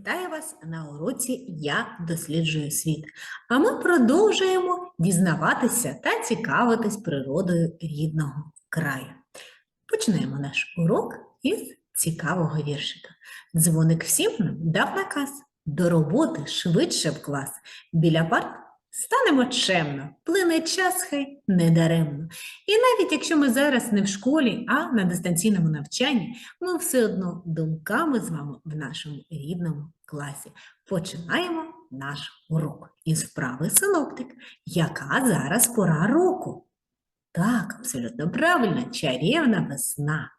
Вітаю вас на уроці Я досліджую світ. А ми продовжуємо дізнаватися та цікавитись природою рідного краю. Почнемо наш урок із цікавого віршика. Дзвоник всім нам дав наказ до роботи швидше в клас. Біля парт станемо чемно, плине час хай недаремно. І навіть якщо ми зараз не в школі, а на дистанційному навчанні, ми все одно думками з вами в нашому рідному класі. Починаємо наш урок із вправи синоптик. Яка зараз пора року? Так, абсолютно правильно, чарівна весна.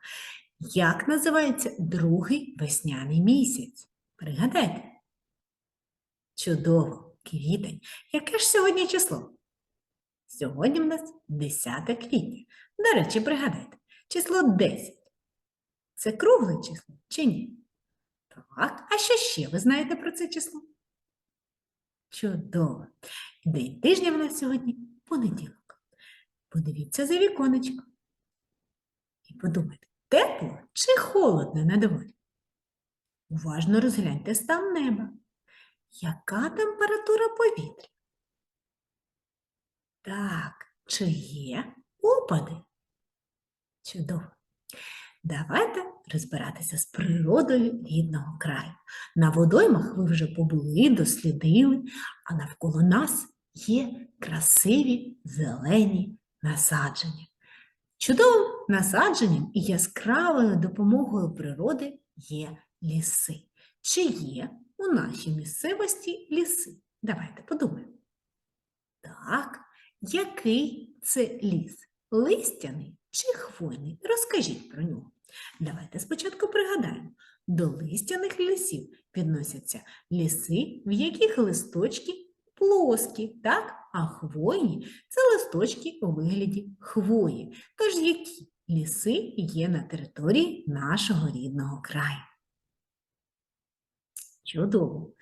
Як називається другий весняний місяць? Пригадайте. Чудово, квітень. Яке ж сьогодні число? Сьогодні в нас 10 квітня. До речі, пригадайте, число 10. Це кругле число чи ні? Так, а що ще ви знаєте про це число? Чудово. День тижня в нас сьогодні понеділок. Подивіться за віконечко. І подумайте, тепло чи холодно на дворі? Уважно розгляньте стан неба. Яка температура повітря? Так, чи є опади? Чудово. Давайте розбиратися з природою рідного краю. На водоймах ви вже побули, дослідили, а навколо нас є красиві зелені насадження. Чудовим насадженням і яскравою допомогою природи є ліси. Чи є у нашій місцевості ліси? Давайте подумаємо. Так, який це ліс? Листяний чи хвойний? Розкажіть про нього. Давайте спочатку пригадаємо. До листяних лісів відносяться ліси, в яких листочки плоскі, так? а хвойні це листочки у вигляді хвої. Тож які ліси є на території нашого рідного краю? Чудово!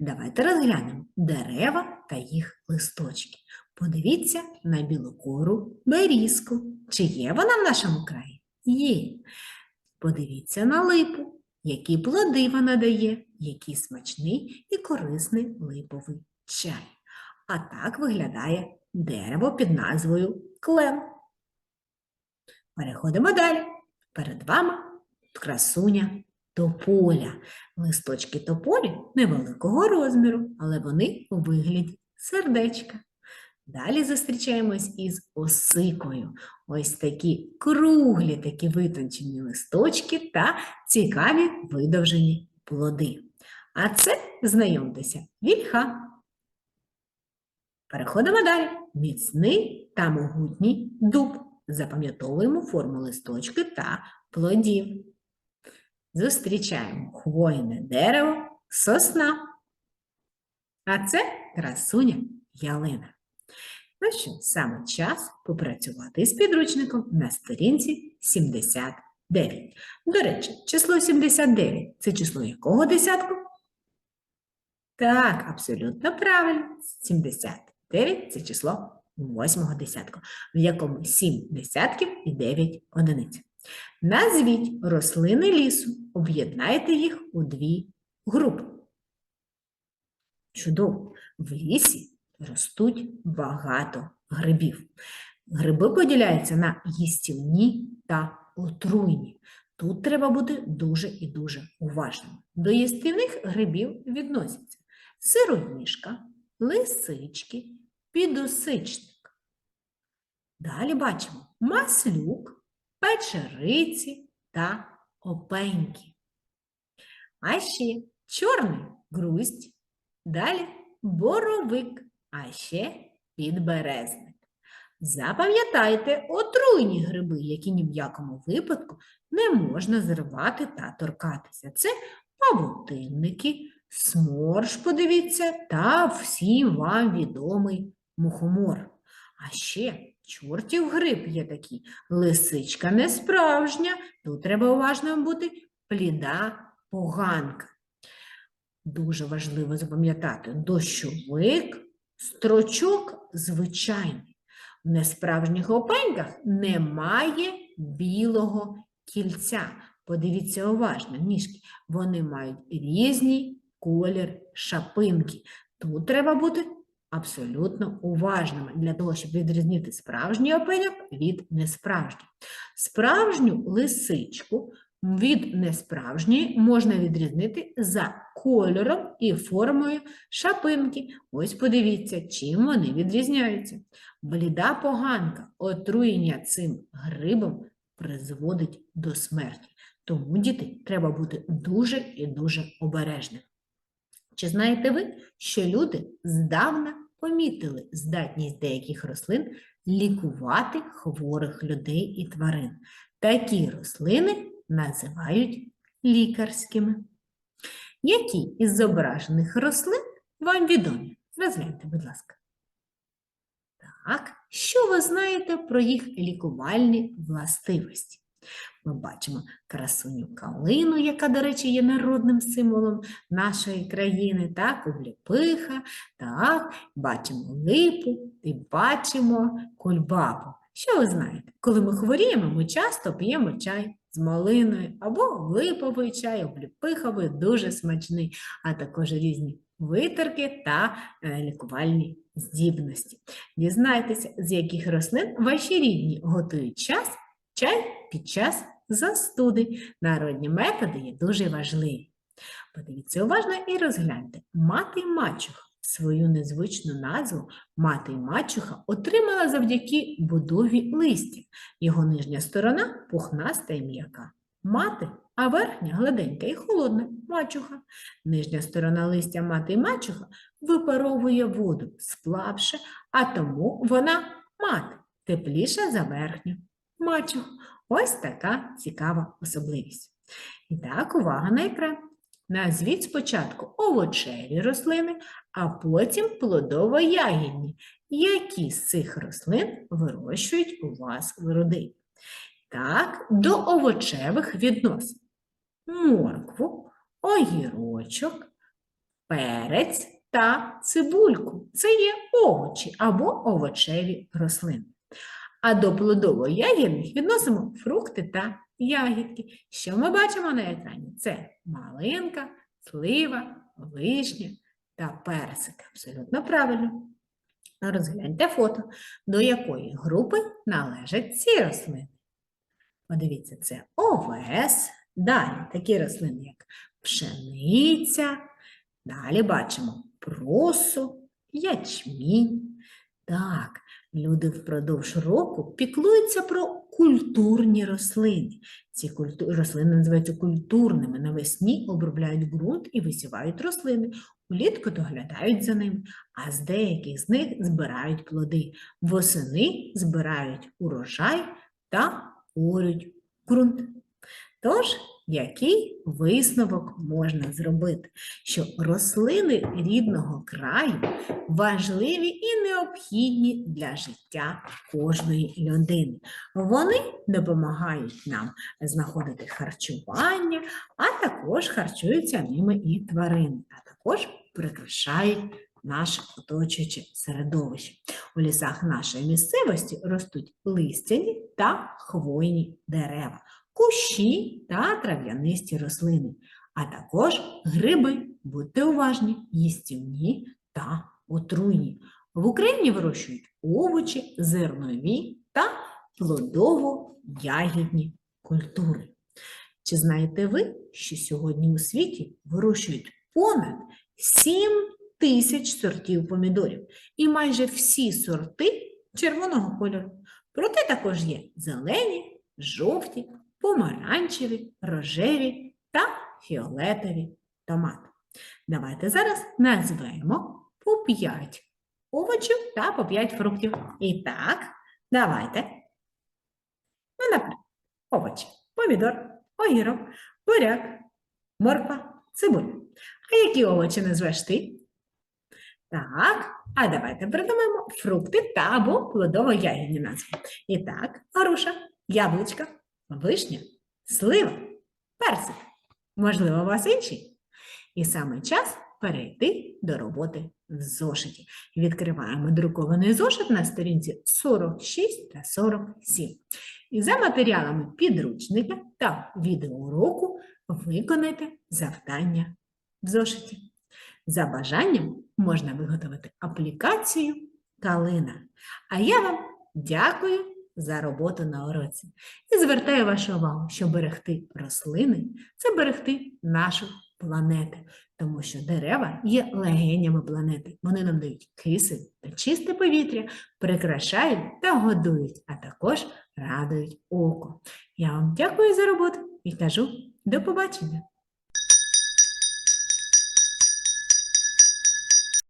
Давайте розглянемо дерева та їх листочки. Подивіться на білокору берізку. Чи є вона в нашому краї? Є. Подивіться на липу, які плоди вона дає, який смачний і корисний липовий чай. А так виглядає дерево під назвою клен. Переходимо далі. Перед вами красуня тополя. Листочки тополі невеликого розміру, але вони у вигляді сердечка. Далі зустрічаємось із осикою. Ось такі круглі, такі витончені листочки та цікаві видовжені плоди. А це, знайомтеся, вільха. Переходимо далі. Міцний та могутній дуб. Запам'ятовуємо форму листочки та плодів. Зустрічаємо хвойне дерево, сосна. А це красуня ялина. Ну що, саме час попрацювати з підручником на сторінці 79. До речі, число 79 це число якого десятку? Так, абсолютно правильно. 79 це число восьмого десятку, в якому 7 десятків і 9 одиниць. Назвіть рослини лісу, об'єднайте їх у дві групи. Чудово! В лісі ростуть багато грибів. Гриби поділяються на їстівні та отруйні. Тут треба бути дуже і дуже уважним. До їстівних грибів відносяться сироїжка, лисички, підосичник. Далі бачимо маслюк, печериці та опеньки. А ще чорний грусть, далі боровик, а ще підберезник. Запам'ятайте отруйні гриби, які ні в якому випадку не можна зривати та торкатися. Це павутинники, сморж, подивіться, та всім вам відомий мухомор. А ще чортів гриб є такий. Лисичка не справжня, тут треба уважним бути пліда поганка. Дуже важливо запам'ятати, дощовик, строчок звичайний. В несправжніх опеньках немає білого кільця. Подивіться уважно, ніжки. Вони мають різні колір шапинки. Тут треба бути абсолютно уважними для того, щоб відрізнити справжній опеньок від несправжнього. Справжню лисичку від несправжньої можна відрізнити за кольором і формою шапинки. Ось подивіться, чим вони відрізняються. Бліда поганка, отруєння цим грибом призводить до смерті. Тому, діти, треба бути дуже і дуже обережними. Чи знаєте ви, що люди здавна помітили здатність деяких рослин лікувати хворих людей і тварин? Такі рослини називають лікарськими. Які із зображених рослин вам відомі? Розгляньте, будь ласка. Так, що ви знаєте про їх лікувальні властивості? Ми бачимо красуню калину, яка, до речі, є народним символом нашої країни, так, обліпиха, так, бачимо липу і бачимо кульбабу. Що ви знаєте? Коли ми хворіємо, ми часто п'ємо чай з малиною або липовий чай, обліпиховий, дуже смачний, а також різні витерки та е, лікувальні здібності. Дізнайтеся, з яких рослин ваші рідні готують час, чай під час застуди. Народні методи є дуже важливі. Подивіться уважно і розгляньте. Мати й мачуха. Свою незвичну назву мати й мачуха отримала завдяки будові листя. Його нижня сторона пухнаста і м'яка. Мати, а верхня гладенька і холодна мачуха. Нижня сторона листя мати й мачуха випаровує воду сплавше, а тому вона мати тепліша за верхню мачуху. Ось така цікава особливість. І так, увага на екран. Назвіть спочатку овочеві рослини, а потім плодово-ягідні. Які з цих рослин вирощують у вас в родині? Так, до овочевих відносин моркву, огірочок, перець та цибульку. Це є овочі або овочеві рослини. А до плодово-ягідних відносимо фрукти та ягідки. Що ми бачимо на екрані? Це малинка, слива, вишня та персик. Абсолютно правильно. Розгляньте фото, до якої групи належать ці рослини. Подивіться, це овес. Далі такі рослини, як пшениця. Далі бачимо просу, ячмінь. Так, люди впродовж року піклуються про культурні рослини. Ці культу... рослини називаються культурними. Навесні обробляють ґрунт і висівають рослини. Улітку доглядають за ними, а з деяких з них збирають плоди. Восени збирають урожай та орють ґрунт. Тож, який висновок можна зробити? Що рослини рідного краю важливі і необхідні для життя кожної людини. Вони допомагають нам знаходити харчування, а також харчуються ними і тварини, а також прикрашають наше оточуюче середовище. У лісах нашої місцевості ростуть листяні та хвойні дерева, кущі та трав'янисті рослини, а також гриби, будьте уважні, їстівні та отруйні. В Україні вирощують овочі, зернові та плодово-ягідні культури. Чи знаєте ви, що сьогодні у світі вирощують понад 7 тисяч сортів помідорів і майже всі сорти червоного кольору. Проте також є зелені, жовті, помаранчеві, рожеві та фіолетові томати. Давайте зараз назвемо по 5 овочів та по 5 фруктів. І так, давайте. Ну, наприклад, овочі, помідор, огірок, буряк, морква, цибуля. А які овочі назвеш ти? Так, а давайте придумаємо фрукти та або плодово-ягідні назви. І так, груша, яблучка, вишня, слива, персик. Можливо, у вас інші? І саме час перейти до роботи в зошиті. Відкриваємо друкований зошит на сторінці 46 та 47. І за матеріалами підручника та відеоуроку виконайте завдання в зошиті. За бажанням можна виготовити аплікацію калина. А я вам дякую за роботу на уроці і звертаю вашу увагу, що берегти рослини це берегти нашу планету, тому що дерева є легенями планети. Вони нам дають кисень та чисте повітря, прикрашають та годують, а також радують око. Я вам дякую за роботу і кажу до побачення!